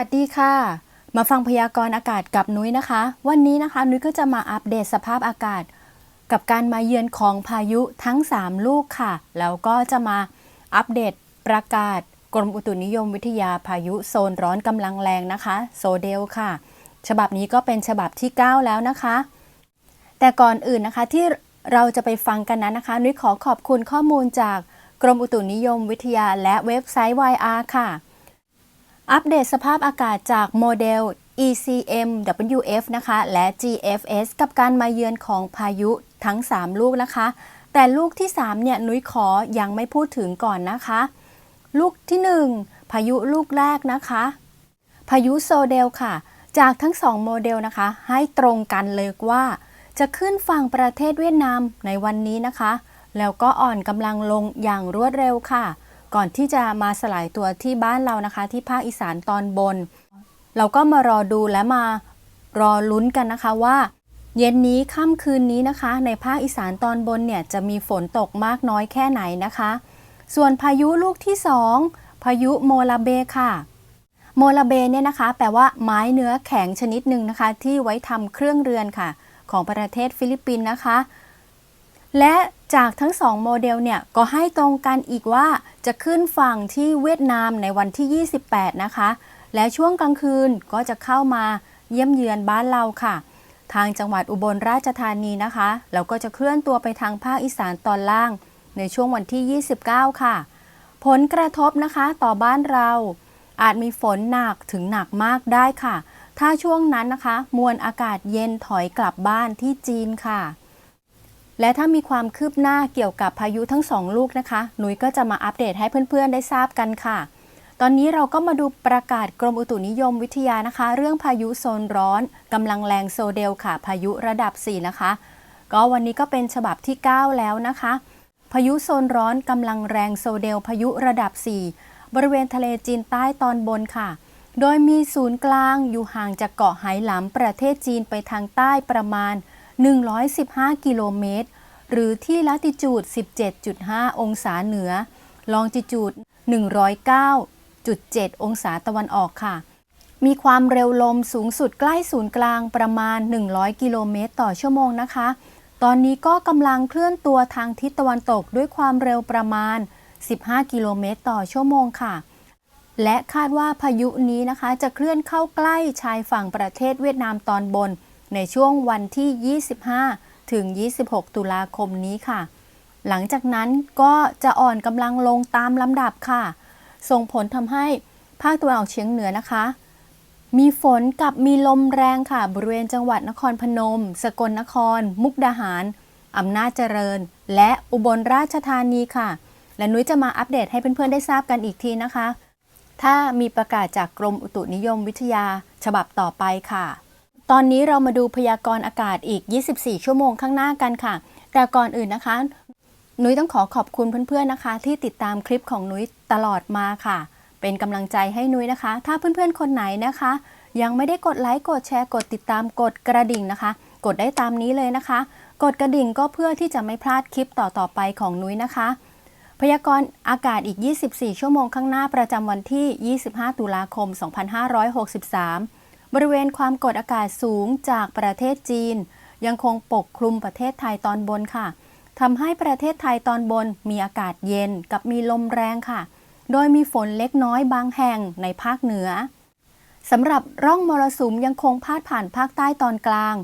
สวัสดีค่ะ มาฟังพยากรณ์อากาศกับนุ้ยนะคะ วันนี้นะคะนุ้ยก็จะมาอัปเดตสภาพอากาศ กับการมาเยือนของพายุทั้ง 3 ลูกค่ะ แล้วก็จะมาอัปเดตประกาศกรมอุตุนิยมวิทยาพายุโซนร้อนกำลังแรงนะคะ โซเดลค่ะ ฉบับนี้ก็เป็นฉบับที่ 9 แล้วนะคะ แต่ก่อนอื่นนะคะที่เราจะไปฟังกันนั้นนะคะนุ้ยขอขอบคุณข้อมูลจากกรมอุตุนิยมวิทยาและเว็บไซต์ YR ค่ะ อัปเดตสภาพอากาศจากโมเดล ECM WF นะคะ และ GFS กับการมาเยือนของพายุทั้ง 3 ลูกนะคะ แต่ลูกที่ 3 เนี่ย นุ้ยขอยังไม่พูดถึงก่อนนะคะ ลูกที่ 1 พายุลูกแรกนะคะ พายุโซเดลค่ะ จากทั้ง 2 โมเดลนะคะ ให้ตรงกันเลยว่า จะขึ้นฝั่งประเทศเวียดนามในวันนี้นะคะ แล้วก็อ่อนกำลังลงอย่างรวดเร็วค่ะ ก่อนที่จะมาสลายตัวที่บ้านเรานะคะ ที่ภาคอีสานตอนบน เราก็มารอดูและมารอลุ้นกันนะคะว่า เย็นนี้ค่ำคืนนี้นะคะ ในภาคอีสานตอนบนเนี่ยจะมีฝนตกมากน้อยแค่ไหนนะคะ ส่วนพายุลูกที่ 2 พายุโมลาเบค่ะ โมลาเบเนี่ยนะคะ แปลว่าไม้เนื้อแข็งชนิดหนึ่งนะคะ ที่ไว้ทำเครื่องเรือนค่ะ ของประเทศฟิลิปปินส์นะคะ และจากทั้งสองโมเดลเนี่ยก็ให้ตรงกันอีกว่าจะขึ้นฝั่งที่เวียดนามในวันที่ 28 นะคะ และช่วงกลางคืนก็จะเข้ามาเยี่ยมเยือนบ้านเราค่ะ ทางจังหวัดอุบลราชธานีนะคะแล้วก็จะเคลื่อนตัวไปทางภาคอีสานตอนล่าง ในช่วงวันที่ 29 ค่ะ ผลกระทบนะคะต่อบ้านเรา อาจมีฝนหนักถึงหนักมากได้ค่ะ ถ้าช่วงนั้นนะคะ มวลอากาศเย็นถอยกลับบ้านที่จีนค่ะ และถ้ามีความคืบหน้าเกี่ยวกับพายุทั้งสองลูกนะคะ หนุยก็จะมาอัปเดตให้เพื่อนๆได้ทราบกันค่ะ ตอนนี้เราก็มาดูประกาศกรมอุตุนิยมวิทยานะคะ เรื่องพายุโซนร้อนกำลังแรงโซเดลค่ะ พายุระดับ 4 นะคะ ก็วันนี้ก็เป็นฉบับที่ 9 แล้วนะคะ พายุโซนร้อนกำลังแรงโซเดล พายุระดับ 4 บริเวณทะเลจีนใต้ตอนบนค่ะโดยมีศูนย์กลางอยู่ห่างจากเกาะไหหลำประเทศจีนไปทางใต้ประมาณ 115 กิโลเมตร หรือที่ลัติจูด 17.5 องศาเหนือ ลองจิจูด 109.7 องศาตะวันออกค่ะ มีความเร็วลมสูงสุดใกล้ศูนย์กลางประมาณ 100 กิโลเมตร ต่อชั่วโมงนะคะ ตอนนี้ก็กำลังเคลื่อนตัวทางทิศตะวันตกด้วยความเร็วประมาณ 15 กิโลเมตร ต่อชั่วโมงค่ะและคาดว่าพายุนี้นะคะจะเคลื่อนเข้าใกล้ชายฝั่งประเทศเวียดนามตอนบน ในช่วงวันที่ 25 ถึง 26 ตุลาคมนี้ค่ะ หลังจากนั้นก็จะอ่อนกำลังลงตามลำดับค่ะ ส่งผลทำให้ภาคตะวันออกเฉียงเหนือนะคะ มีฝนกับมีลมแรงค่ะ บริเวณจังหวัดนครพนม สกลนคร มุกดาหาร อำนาจเจริญ และอุบลราชธานีค่ะ และนุ้ยจะมาอัปเดตให้เพื่อนๆได้ทราบกันอีกทีนะคะถ้ามีประกาศจากกรมอุตุนิยมวิทยา ฉบับต่อไปค่ะ ตอนนี้เรามาดูพยากรณ์อากาศอีก 24 ชั่วโมงข้างหน้ากันค่ะ แต่ก่อนอื่นนะคะนุ้ยต้องขอขอบคุณเพื่อนๆนะคะ ที่ติดตามคลิปของนุ้ยตลอดมาค่ะ เป็นกำลังใจให้นุ้ยนะคะ ถ้าเพื่อนๆคนไหนนะคะ ยังไม่ได้กดไลค์กดแชร์กดติดตามกดกระดิ่งนะคะ กดได้ตามนี้เลยนะคะ กดกระดิ่งก็เพื่อที่จะไม่พลาดคลิปต่อๆไปของนุ้ยนะคะ พยากรณ์อากาศอีก 24 ชั่วโมงข้างหน้าประจำวันที่ 25 ตุลาคม 2563 บริเวณความกดอากาศสูงจากประเทศจีน ยังคงปกคลุมประเทศไทยตอนบนค่ะทำให้ประเทศไทยตอนบนมีอากาศเย็นกับมีลมแรงค่ะ โดยมีฝนเล็กน้อยบางแห่งในภาคเหนือสำหรับร่องมรสุมยังคงพาดผ่านภาคใต้ตอนกลาง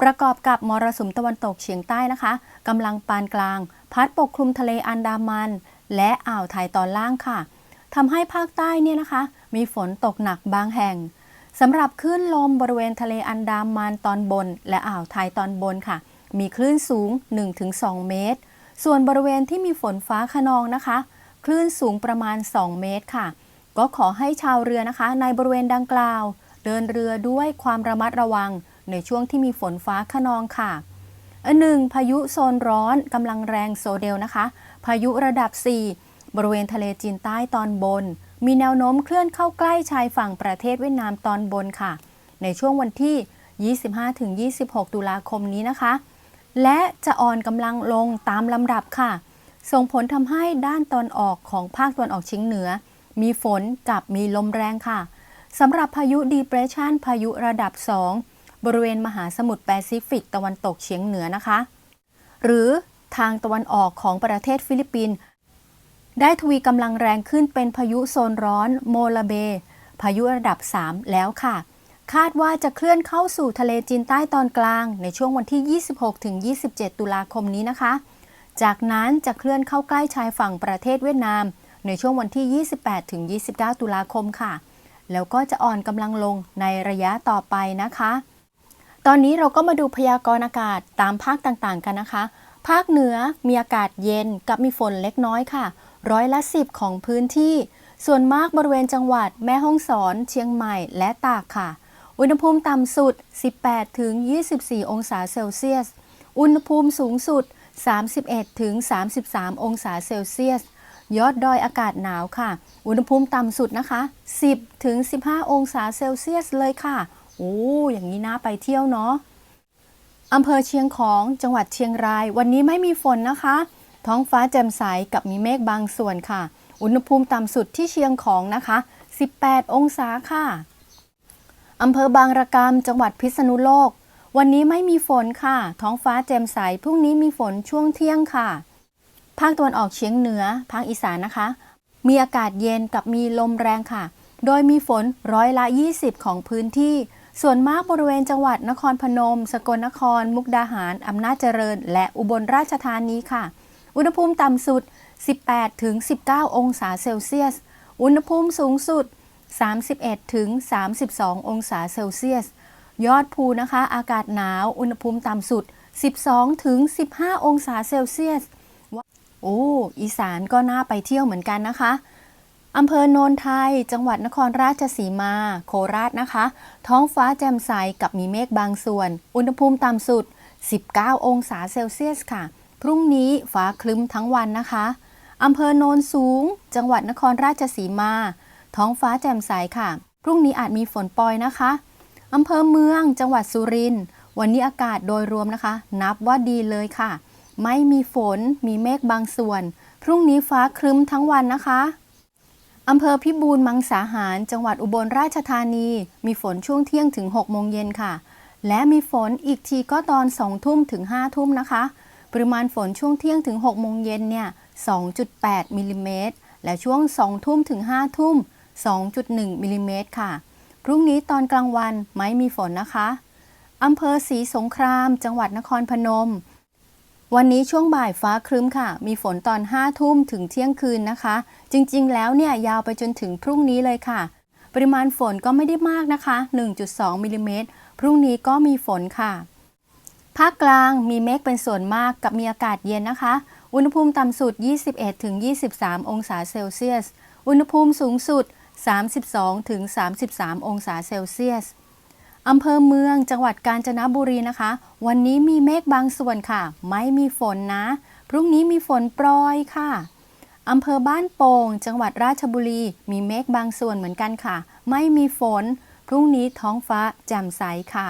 ประกอบกับมรสุมตะวันตกเฉียงใต้นะคะกำลังปานกลาง พัดปกคลุมทะเลอันดามัน และอ่าวไทยตอนล่างค่ะทำให้ภาคใต้เนี่ยนะคะ มีฝนตกหนักบางแห่ง สำหรับคลื่นลมบริเวณทะเลอันดามันตอนบน และอ่าวไทยตอนบนค่ะ มีคลื่นสูง 1-2 เมตร ส่วนบริเวณที่มีฝนฟ้าขนองนะคะ คลื่นสูงประมาณ 2 เมตรค่ะ ก็ขอให้ชาวเรือนะคะ ในบริเวณดังกล่าว เดินเรือด้วยความระมัดระวัง ในช่วงที่มีฝนฟ้าขนองค่ะอันหนึ่งพายุโซนร้อนกำลังแรงโซเดลนะคะ พายุระดับ 4 บริเวณทะเลจีนใต้ตอนบน มีแนวโน้มเคลื่อนเข้าใกล้ชายฝั่งประเทศเวียดนามตอนบนค่ะ ในช่วงวันที่ 25-26 ตุลาคมนี้นะคะ และจะอ่อนกำลังลงตามลำดับค่ะ ส่งผลทำให้ด้านตอนออกของภาคตะวันออกเฉียงเหนือ มีฝนกับมีลมแรงค่ะสำหรับพายุ Depression พายุระดับ 2 บริเวณมหาสมุทรแปซิฟิกตะวันตกเฉียงเหนือนะคะ หรือทางตะวันออกของประเทศฟิลิปปินส์ ได้ทวีกำลังแรงขึ้นเป็นพายุโซนร้อนโมลาเบ พายุระดับ 3 แล้วค่ะ คาดว่าจะเคลื่อนเข้าสู่ทะเลจีนใต้ตอนกลาง ในช่วงวันที่ 26-27 ตุลาคมนี้นะคะ จากนั้นจะเคลื่อนเข้าใกล้ชายฝั่งประเทศเวียดนาม ในช่วงวันที่ 28-29 ตุลาคมค่ะ แล้วก็จะอ่อนกำลังลงในระยะต่อไปนะคะ ตอนนี้เราก็มาดูพยากรณ์อากาศตามภาคต่างๆกันนะคะ ภาคเหนือมีอากาศเย็นกับมีฝนเล็กน้อยค่ะ ร้อยละ10ของพื้นที่ ส่วนมากบริเวณจังหวัดแม่ฮ่องสอน เชียงใหม่และตากค่ะ อุณหภูมิต่ำสุด 18 ถึง 24 องศาเซลเซียส อุณหภูมิสูงสุด 31 ถึง 33 องศาเซลเซียส ยอดดอยอากาศหนาวค่ะ อุณหภูมิต่ำสุดนะคะ 10 ถึง 15 องศาเซลเซียสเลยค่ะ โอ้ อย่างนี้น่าไปเที่ยวเนาะอำเภอเชียงของจังหวัดเชียงราย วันนี้ไม่มีฝนนะคะ ท้องฟ้าแจ่มใสกับมีเมฆบางส่วนค่ะ อุณหภูมิต่ำสุดที่เชียงของนะคะ 18 องศาค่ะอำเภอบางระกำจังหวัดพิษณุโลก วันนี้ไม่มีฝนค่ะ ท้องฟ้าแจ่มใสพรุ่งนี้มีฝนช่วงเที่ยงค่ะ ภาคตะวันออกเฉียงเหนือ ภาคอีสานนะคะ มีอากาศเย็นกับมีลมแรงค่ะ โดยมีฝนร้อยละ 20 ของพื้นที่ ส่วนมากบริเวณจังหวัดนครพนม สกลนคร มุกดาหาร อำนาจเจริญ และอุบลราชธานีค่ะ อุณหภูมิต่ำสุด 18 ถึง 19 องศาเซลเซียส อุณหภูมิสูงสุด 31 ถึง 32 องศาเซลเซียส ยอดภูนะคะ อากาศหนาว อุณหภูมิต่ำสุด 12 ถึง 15 องศาเซลเซียส โอ้ อีสานก็น่าไปเที่ยวเหมือนกันนะคะอำเภอโนนไทย จังหวัดนครราชสีมา โคราชนะคะ ท้องฟ้าแจ่มใสกับมีเมฆบางส่วน อุณหภูมิต่ำสุด 19 องศาเซลเซียสค่ะ พรุ่งนี้ฟ้าคลึ้มทั้งวันนะคะอำเภอโนนสูง จังหวัดนครราชสีมา ท้องฟ้าแจ่มใสค่ะ พรุ่งนี้อาจมีฝนปอยนะคะอำเภอเมือง จังหวัดสุรินทร์วันนี้อากาศโดยรวมนะคะ นับว่าดีเลยค่ะ ไม่มีฝนมีเมฆบางส่วน พรุ่งนี้ฟ้าครึ้มทั้งวันนะคะอำเภอพิบูลมังสาหาร จังหวัดอุบลราชธานี มีฝนช่วงเที่ยงถึง 6 โมงเย็นค่ะ และมีฝนอีกทีก็ตอน 2 ทุ่มถึง 5 ทุ่มนะคะ ปริมาณฝนช่วงเที่ยงถึง 6 โมงเย็นเนี่ย 2.8 มิลลิเมตร และช่วง 2 ทุ่มถึง 5 ทุ่ม 2.1 มิลลิเมตรค่ะ พรุ่งนี้ตอนกลางวันไม่มีฝนนะคะ อำเภอศรีสงคราม จังหวัดนครพนม วันนี้ช่วงบ่ายฟ้าครึ้มค่ะ มีฝนตอน 5 ทุ่มถึงเที่ยงคืนนะคะ จริงๆ แล้วเนี่ยยาวไปจนถึงพรุ่งนี้เลยค่ะ ปริมาณฝนก็ไม่ได้มากนะคะ 1.2 มิลลิเมตร พรุ่งนี้ก็มีฝนค่ะ ภาคกลางมีเมฆเป็นส่วนมากกับมีอากาศเย็นนะคะ อุณหภูมิต่ำสุด 21-23 องศาเซลเซียส อุณหภูมิสูงสุด 32-33 องศาเซลเซียสอำเภอเมืองจังหวัดกาญจนบุรีนะคะ วันนี้มีเมฆบางส่วนค่ะ ไม่มีฝนนะ พรุ่งนี้มีฝนโปรยค่ะอำเภอบ้านโป่ง จังหวัดราชบุรี มีเมฆบางส่วนเหมือนกันค่ะ ไม่มีฝน พรุ่งนี้ท้องฟ้าแจ่มใสค่ะ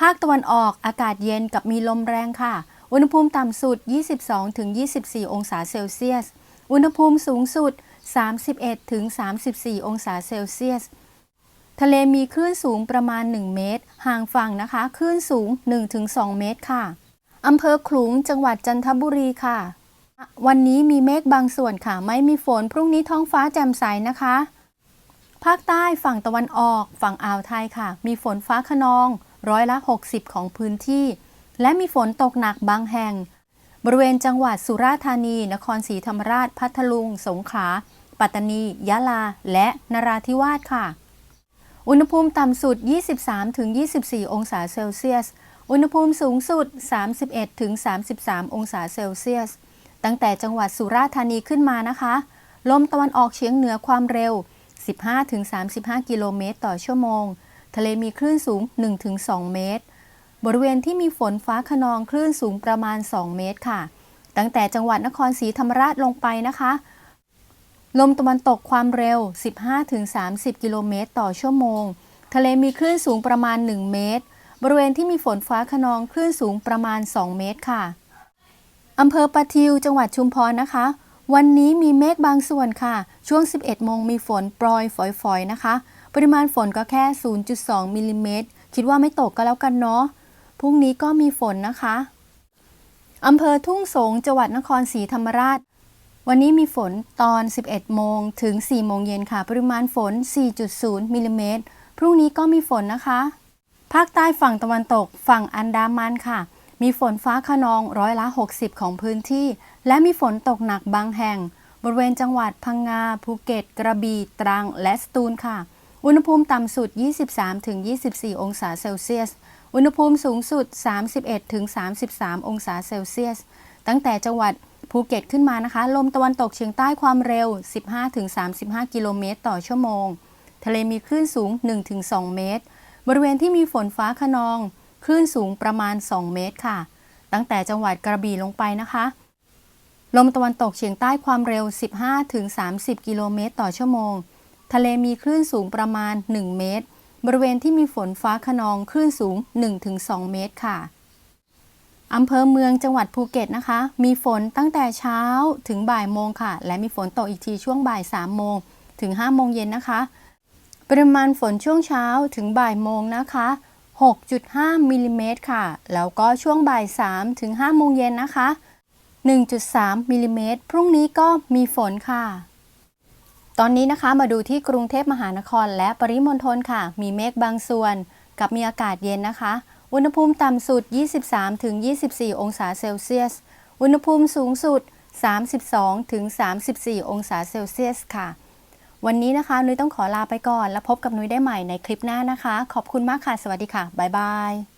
ภาคตะวันออกอากาศเย็นกับมีลมแรงค่ะ อุณหภูมิต่ำสุด 22-24 องศาเซลเซียส อุณหภูมิสูงสุด 31-34 องศาเซลเซียส ทะเลมีคลื่นสูงประมาณ 1 เมตร ห่างฝั่งนะคะคลื่นสูง 1-2 เมตรค่ะอำเภอขลุงจังหวัดจันทบุรีค่ะ วันนี้มีเมฆบางส่วนค่ะ ไม่มีฝน พรุ่งนี้ท้องฟ้าแจ่มใสนะคะ ภาคใต้ฝั่งตะวันออก ฝั่งอ่าวไทยค่ะ มีฝนฟ้าขนอง ร้อยละ 60 ของพื้นที่ และมีฝนตกหนักบางแห่ง บริเวณจังหวัดสุราษฎร์ธานี นครศรีธรรมราช พัทลุง สงขลา ปัตตานี ยะลา และนราธิวาสค่ะ อุณหภูมิต่ำสุด 23-24 องศาเซลเซียส อุณหภูมิสูงสุด 31-33 องศาเซลเซียส ตั้งแต่จังหวัดสุราษฎร์ธานีขึ้นมานะคะ ลมตะวันออกเฉียงเหนือความเร็ว 15-35 กิโลเมตรต่อชั่วโมง ทะเลมีคลื่นสูง 1-2 เมตร บริเวณที่มีฝนฟ้าขนองคลื่นสูงประมาณ 2 เมตรค่ะ ตั้งแต่จังหวัดนครศรีธรรมราชลงไปนะคะ ลมตะวันตกความเร็ว 15-30 กิโลเมตรต่อชั่วโมง ทะเลมีคลื่นสูงประมาณ 1 เมตร บริเวณที่มีฝนฟ้าขนองคลื่นสูงประมาณ 2 เมตรค่ะอำเภอปะทิวจังหวัดชุมพรนะคะ วันนี้มีเมฆบางส่วนค่ะ ช่วง 11 โมงมีฝนโปรยฝอยๆ นะคะ ปริมาณฝนก็แค่ 0.2 มิลลิเมตร คิดว่าไม่ตกก็แล้วกันเนาะ พรุ่งนี้ก็มีฝนนะคะ อำเภอทุ่งสงจังหวัดนครศรีธรรมราช วันนี้มีฝนตอน 11 โมงถึง 4 โมงเย็นค่ะ ปริมาณฝน 4.0 มิลลิเมตร พรุ่งนี้ก็มีฝนนะคะ ภาคใต้ฝั่งตะวันตกฝั่งอันดามันค่ะ มีฝนฟ้าขนองร้อยละ 60 ของพื้นที่ และมีฝนตกหนักบางแห่ง บริเวณจังหวัดพังงา ภูเก็ต กระบี่ตรัง และสตูลค่ะ อุณหภูมิต่ำสุด 23-24 องศาเซลเซียส อุณหภูมิสูงสุด 31-33 องศาเซลเซียส ตั้งแต่จังหวัดภูเก็ตขึ้นมานะคะ ลมตะวันตกเฉียงใต้ความเร็ว 15-35 กิโลเมตรต่อชั่วโมง ทะเลมีคลื่นสูง 1-2 เมตร บริเวณที่มีฝนฟ้าขนอง คลื่นสูงประมาณ 2 เมตรค่ะ ตั้งแต่จังหวัดกระบี่ลงไปนะคะ ลมตะวันตกเฉียงใต้ความเร็ว 15-30 กิโลเมตรต่อชั่วโมง ทะเลมีคลื่นสูงประมาณ 1 เมตร บริเวณที่มีฝนฟ้าขนองคลื่นสูง 1-2 เมตรค่ะอำเภอเมืองจังหวัดภูเก็ตนะคะ มีฝนตั้งแต่เช้าถึงบ่ายโมงค่ะ และมีฝนตกอีกทีช่วงบ่าย3โมงถึง5โมงเย็นนะคะ ปริมาณฝนช่วงเช้าถึงบ่ายโมงนะคะ 6.5มิลลิเมตรค่ะ แล้วก็ช่วงบ่าย 3 ถึง 5 โมงเย็นนะคะ 1.3มิลลิเมตรพรุ่งนี้ก็มีฝนค่ะ ตอนนี้นะคะมาดูที่กรุงเทพมหานครและปริมณฑลค่ะ มีเมฆบางส่วน กับมีอากาศเย็นนะคะ อุณหภูมิต่ำสุด 23-24 องศาเซลเซียส อุณหภูมิสูงสุด 32-34 องศาเซลเซียสค่ะ วันนี้นะคะ นุ้ยต้องขอลาไปก่อน แล้วพบกับนุ้ยได้ใหม่ในคลิปหน้านะคะ ขอบคุณมากค่ะ สวัสดีค่ะ บ๊ายบาย